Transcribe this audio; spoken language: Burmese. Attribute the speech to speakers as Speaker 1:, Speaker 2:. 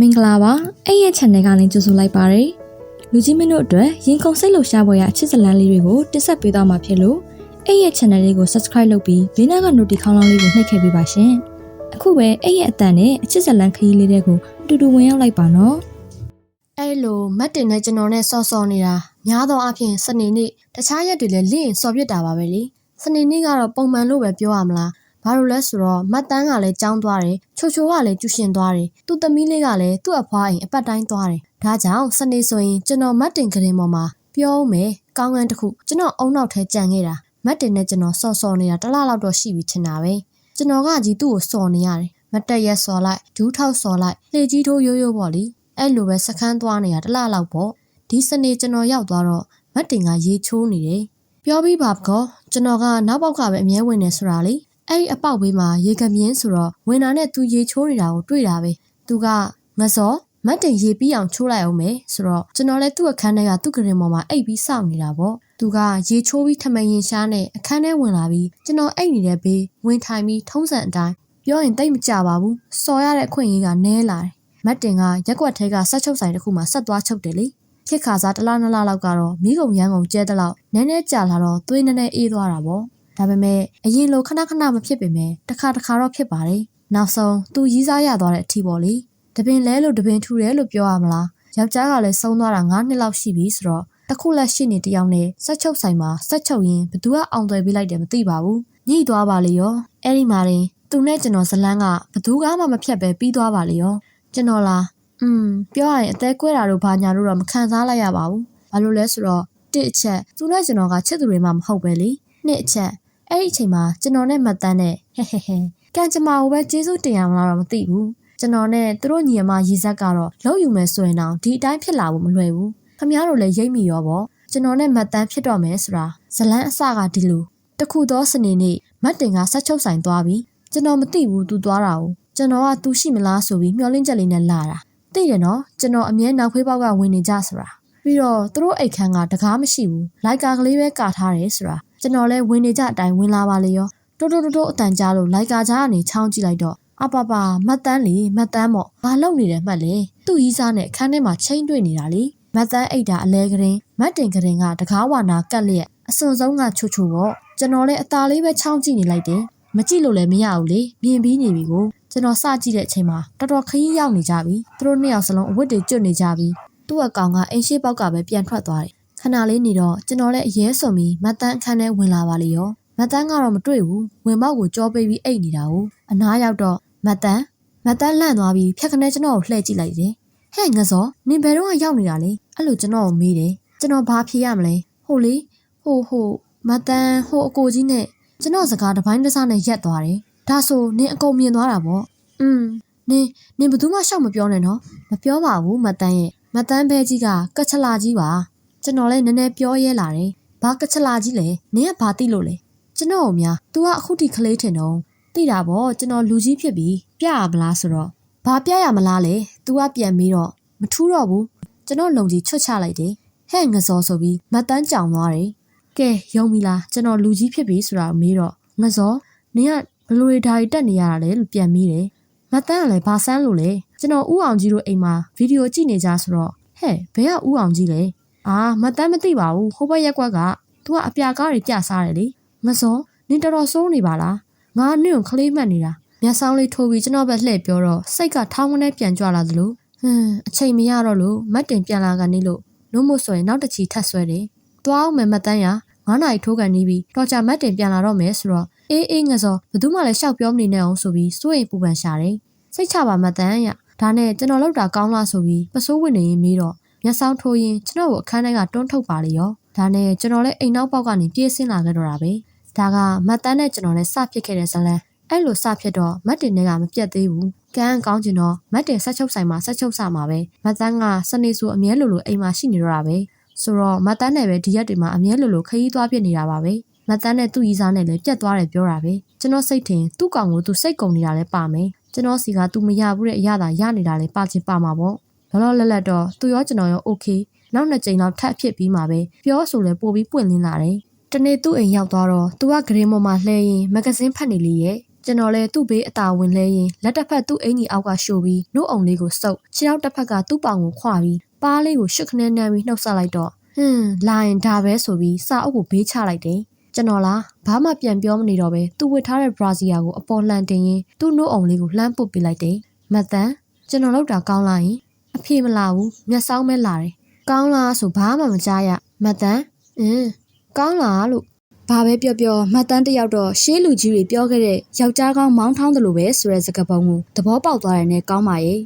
Speaker 1: မင်္ဂလာပါအဲ့ရဲ့ channel ကနေကြိုဆိုလိုက်ပါရယ်လူကြီးမင်းတို့အတွက်ရင်ခုန်စိတ်လှုပ်ရှားပွဲရအချစ်စလန်းလေးတွေကိုတင်ဆက်ပေးသွားမှာဖြစ်လို့အဲ့ရဲ့ channel လေးကို subscribe လုပ်ပြီးဘေးနားက notification ခေါင်းလောင်းလေးကိုနှိပ်ခဲ့ပေးပါရှင်အခုပဲအဲ့ရဲ့အတန်နဲ့အချစ်စလန်းခရီးလေးတွေကိုအတူတူဝင်ရောက်လိုက်ပါနော်
Speaker 2: အဲ့လိုမတ်တင်နဲ့ကျွန်တော်နဲ့စော်စော်နေတာများသောအားဖြင့်စနေနေ့တခြားရက်တွေလည်းလင့်စော်ပြစ်တာပါပဲလေစနေနေ့ကတော့ပုံမှန်လို့ပဲပြောရမလား ဘာလို့လဲဆိုတော့မတ်တန်းကလည်းကြောင်းသွားတယ်ချိုချိုကလည်းကျူရှင်သွားတယ်သူ့သမီးလေးကလည်းသူ့အဖွားအိမ်အပတ်တိုင်းသွားတယ်ဒါကြောင့်စနေဆိုရင်ကျွန်တော်မတ်တင်ကရင်ပေါ်မှာပြောဦးမယ်ကောင်းကန်းတစ်ခုကျွန်တော်အုံနောက်ထဲကြံခဲ့တာမတ်တင်နဲ့ကျွန်တော်စော်စော်နေတာတစ်လလောက်တော့ရှိပြီထင်တာပဲကျွန်တော်ကကြီးသူ့ကိုစော်နေရတယ်မတ်တက်ရက်စော်လိုက်ဒူးထောက်စော်လိုက်လှေကြီးထိုးရိုးရိုးပေါ့လေအဲ့လိုပဲစခန်းသွားနေတာတစ်လလောက်ပေါ့ဒီစနေကျွန်တော်ရောက်သွားတော့မတ်တင်ကရေချိုးနေတယ်ပြောပြီးပါကောကျွန်တော်ကနောက်ပေါက်ကပဲအမြဲဝင်နေဆိုတာလေ အဲ့ဒီအပေါက်ဘေးမှာရေကမြင်းဆိုတော့ဝင်တာနဲ့သူရေချိုးနေတာကိုတွေ့တာပဲသူကငစောမတ်တင်ရေပြီးအောင်ချိုးလိုက်အောင်မယ်ဆိုတော့ကျွန်တော်လည်းသူ့အခန်းထဲကသူ့ကရင်ပေါ်မှာအိပ်ပြီးစောင့်နေတာပေါ့သူကရေချိုးပြီးထမရင်ရှားနဲ့အခန်းထဲဝင်လာပြီးကျွန်တော်အိပ်နေတဲ့ဘေးဝင်ထိုင်ပြီးထုံးစံအတိုင်းပြောရင်တိတ်မကြပါဘူးစော်ရတဲ့အခွင့်အရေးကနဲလာတယ်မတ်တင်ကရက်ကွက်ထဲကဆက်ချုပ်ဆိုင်တစ်ခုမှာဆက်သွားချုပ်တယ်လေဖြစ်ခါစားတစ်လားနှစ်လားလောက်ကတော့မိကုံရန်ကုန်ကျဲတဲ့လောက်နည်းနည်းကြာလာတော့သွေးနည်းနည်းအေးသွားတာပေါ့ ဒါပေမဲ့အရင်လိုခဏခဏမဖြစ်ပေမဲ့တစ်ခါတစ်ခါတော့ဖြစ်ပါတယ်နောက်ဆုံးသူရီးစားရသွားတဲ့အထီပေါ့လေတပင်လဲလို့တပင်ထူတယ်လို့ပြောရမလားယောက်ျားကလည်းဆုံးသွားတာ9နှစ်လောက်ရှိပြီဆိုတော့တစ်ခုလက်ရှိနေတယောက်နဲ့ဆက်ချုပ်ဆိုင်မှာဆက်ချုပ်ရင်ဘသူကအောင်သွယ်ပေးလိုက်တယ်မသိပါဘူးညှိသွားပါလေရောအဲ့ဒီမှာတင်သူနဲ့ကျွန်တော်ဇလန်းကဘသူကမှမဖြတ်ပဲပြီးသွားပါလေရောကျွန်တော်လားอืมပြောရရင်အသေးကွဲတာတို့ဘာညာတို့တော့မခံစားလိုက်ရပါဘူးဘာလို့လဲဆိုတော့တစ်အချက်သူနဲ့ကျွန်တော်ကချစ်သူတွေမှမဟုတ်ပဲလေနှစ်အချက် အဲ့ဒီအချိန်မှာကျွန်တော်နဲ့မတ်တန်းနဲ့ဟဲဟဲဟဲကံကြမ္မာကိုပဲကျေးဇူးတင်ရမလားတော့မသိဘူးကျွန်တော်နဲ့သူတို့ညီအမရီဇက်ကတော့လောက်ယူမယ်ဆိုရင်တော့ဒီအတိုင်းဖြစ်လာဖို့မလွယ်ဘူးခမ ्या တို့လည်းရိပ်မိရောပေါ့ကျွန်တော်နဲ့မတ်တန်းဖြစ်တော့မယ်ဆိုတာဇလန်းအစကဒီလိုတခုသောစနေနေ့မတ်တင်ကဆက်ချုပ်ဆိုင်သွားပြီးကျွန်တော်မသိဘူးသူသွားတာကိုကျွန်တော်ကသူရှိမလားဆိုပြီးမျှော်လင့်ချက်လေးနဲ့လာတာသိတယ်နော်ကျွန်တော်အမြဲနောက်ခွေးပေါက်ကဝင်နေကြဆိုတာပြီးတော့သူတို့အိတ်ခမ်းကတကားမရှိဘူးလိုက်ကာကလေးပဲကာထားတယ်ဆိုတာ ကျွန်တော်လည်းဝင်နေကြအတိုင်းဝင်လာပါလေရောတိုးတိုးတိုးတိုးအတန်ကြားလို့လိုက်ကာကြားကနေချောင်းကြည့်လိုက်တော့အပပမတ်တန်းလေမတ်တန်းပေါ့ဘာလုပ်နေတယ်မှတ်လေသူ့ရီးစားနဲ့အခန်းထဲမှာချိန်တွေ့နေတာလေမတ်တန်းအိတ်တာအလဲကရင်မတ်တင်ကရင်ကတကားဝါနာကတ်လျက်အစွန်ဆုံးကချိုချိုပေါ့ကျွန်တော်လည်းအตาလေးပဲချောင်းကြည့်နေလိုက်တယ်မကြည့်လို့လည်းမရဘူးလေမြင်ပြီးနေပြီကိုကျွန်တော်စကြည့်တဲ့အချိန်မှာတော်တော်ခရီးရောက်နေကြပြီသူတို့နှစ်ယောက်စလုံးအဝတ်တွေကျွတ်နေကြပြီသူ့အကောင်ကအိမ်ရှိပေါက်ကပဲပြန်ထွက်သွားတယ် ခဏလေးနေတော့ကျွန်တော်လည်းအရေးစွန်ပြီးမတ်တန်းအခန်းထဲဝင်လာပါလေရောမတ်တန်းကတော့မတွေ့ဘူးဝင်ပေါက်ကိုကြောပေးပြီးအိတ်နေတာကိုအနားရောက်တော့မတ်တန်းမတ်တန်းလန့်သွားပြီးဖြက်ခနဲကျွန်တော်ကိုလှည့်ကြည့်လိုက်တယ်ဟဲ့ငစောနင်ဘယ်တော့ရောက်နေတာလဲအဲ့လိုကျွန်တော်ကိုမေးတယ်ကျွန်တော်ဘာဖြေရမလဲဟိုလေဟိုဟိုမတ်တန်းဟိုအကိုကြီးနဲ့ကျွန်တော်စကားတစ်ပိုင်းတစ်စားနဲ့ရက်သွားတယ်။ဒါဆိုနင်အကုန်မြင်သွားတာပေါ့။อืมနင်နင်ဘယ်သူမှရှောက်မပြောနဲ့နော်။မပြောပါဘူးမတန်းရဲ့။မတန်းဘဲကြီးကကက်ချလာကြီးပါ။ ကျွန်တော်လည်းနည်းနည်းပြောရဲလာတယ်။ဘာကက်ချလာကြီးလဲ။နင်ကဘာသိလို့လဲ။ကျွန်တော်ကများ तू ကအခုထိကလေးထင်တော့သိတာပေါ့ကျွန်တော်လူကြီးဖြစ်ပြီးပြရမလားဆိုတော့ဘာပြရမလားလဲ။ तू ကပြန်ပြီးတော့မထူးတော့ဘူး။ကျွန်တော်လုံကြီးချွတ်ချလိုက်တယ်။ဟဲ့ငစောဆိုပြီးမတန်းကြောင်သွားတယ်။ကဲယုံပြီလားကျွန်တော်လူကြီးဖြစ်ပြီဆိုတာကိုမေးတော့ငစောနင်ကဘလူတွေဓာရီတက်နေရတာလေလို့ပြန်မိတယ်မတန်းကလည်းဘာဆန်းလို့လဲကျွန်တော်ဥအောင်ကြီးတို့အိမ်မှာဗီဒီယိုကြည့်နေကြဆိုတော့ဟဲ့ဘယ်ကဥအောင်ကြီးလဲ အာမတန်းမသိပါဘူးဟိုဘက်ရက်ကွက်က तू ကအပြာကားတွေပြစားတယ်လေငစောနင်တော်တော်စိုးနေပါလားငါနင့်ကိုခလေးမှတ်နေတာမျက်စောင်းလေးထိုးပြီးကျွန်တော်ဘက်လှည့်ပြောတော့စိတ်ကထောင်းကနေပြန်ကြွလာသလိုဟွန်းအချိန်မရတော့လို့မတ်တင်ပြန်လာကနေလို့လို့မို့ဆိုရင်နောက်တစ်ချီထပ်ဆွဲတယ်သွားအောင်မယ်မတန်းရ9နာရီထိုးကန်နေပြီးတော်ကြမတ်တင်ပြန်လာတော့မယ်ဆိုတော့အေးအေးငစောဘယ်သူမှလည်းရှောက်ပြောမနေနဲ့အောင်ဆိုပြီးစိုးရိမ်ပူပန်ရှာတယ်စိတ်ချပါမတန်းရဒါနဲ့ကျွန်တော်လောက်တာကောင်းလားဆိုပြီးပစိုးဝင်နေရင်မေးတော့ မျက်စောင်းထိုးရင်ကျွန်တော်ကိုအခန်းထဲကတွန်းထုတ်ပါလေရောဒါနဲ့ကျွန်တော်လည်းအိမ်နောက်ပေါက်ကနေပြေးဆင်းလာခဲ့တော့တာပဲဒါကမတ်တန်းနဲ့ကျွန်တော်လည်းစဖြစ်ခဲ့တဲ့ဇလန်အဲ့လိုစဖြစ်တော့မတ်တင်တွေကမပြတ်သေးဘူးကန်းကောင်းကျင်တော့မတ်တင်ဆက်ချုပ်ဆိုင်မှာဆက်ချုပ်စမှာပဲမတ်တန်းကစနေဆိုအမြဲလိုလိုအိမ်မှာရှိနေတော့တာပဲဆိုတော့မတ်တန်းနဲ့ပဲဒီရက်တွေမှာအမြဲလိုလိုခရီးသွားပြနေတာပါပဲမတ်တန်းနဲ့သူ့ရီးစားနဲ့လည်းပြတ်သွားတယ်ပြောတာပဲကျွန်တော်စိတ်ထင်သူ့ကောင်ကိုသူစိတ်ကုန်နေတာလည်းပါမယ်ကျွန်တော်စီကသူမရဘူးတဲ့အရာသာရနေတာလည်းပါချင်းပါမှာပေါ့ လောလောလတ်လတ်တော့သူရောကျွန်တော်ရော okay နောက်နှစ်ကြိမ်တော့ထပ်ဖြစ်ပြီးမှပဲပြောဆိုလဲပို့ပြီးပွင့်လင်းလာတယ်တနေ့သူ့အိမ်ရောက်သွားတော့သူကဂရင်ပေါ်မှာလှဲရင်မဂဇင်းဖတ်နေလေရဲ့ကျွန်တော်လည်းသူ့ဘေးအသာဝင်လဲရင်လက်တစ်ဖက်သူ့အင်ကြီးအောက်ကရှို့ပြီးနှုတ်အောင်လေးကိုစုပ်ခြေထောက်တစ်ဖက်ကသူ့ပေါင်ကိုခွာပြီးပါးလေးကိုရှုပ်ခနဲနှမ်းပြီးနှုတ်ဆက်လိုက်တော့ဟွန်းလာရင်ဒါပဲဆိုပြီးစာအုပ်ကိုဘေးချလိုက်တယ်ကျွန်တော်လားဘာမှပြန်ပြောမနေတော့ပဲသူ့ဝတ်ထားတဲ့ဘရာဇီယာကိုအပေါ်လှန်တင်ရင်သူ့နှုတ်အောင်လေးကိုလှမ်းပုတ်ပြလိုက်တယ်မတန်ကျွန်တော်လောက်တာကောင်းလာရင် အဖေမလာဘူးမျက်စောင်းပဲလာတယ်ကောင်းလားဆိုဘာမှမကြားရမတ်တန်အင်းကောင်းလားလို့
Speaker 1: ဘာပဲပြောပြောမှတ်တမ်းတစ်ယောက်တော့ရှေးလူကြီးတွေပြောခဲ့တဲ့ယောက်ျားကောင်းမောင်းထောင်းတယ်လို့ပဲဆိုတဲ့စကားပုံကိုသဘောပေါက်သွားတယ်နဲ့ကောင်းပါရဲ့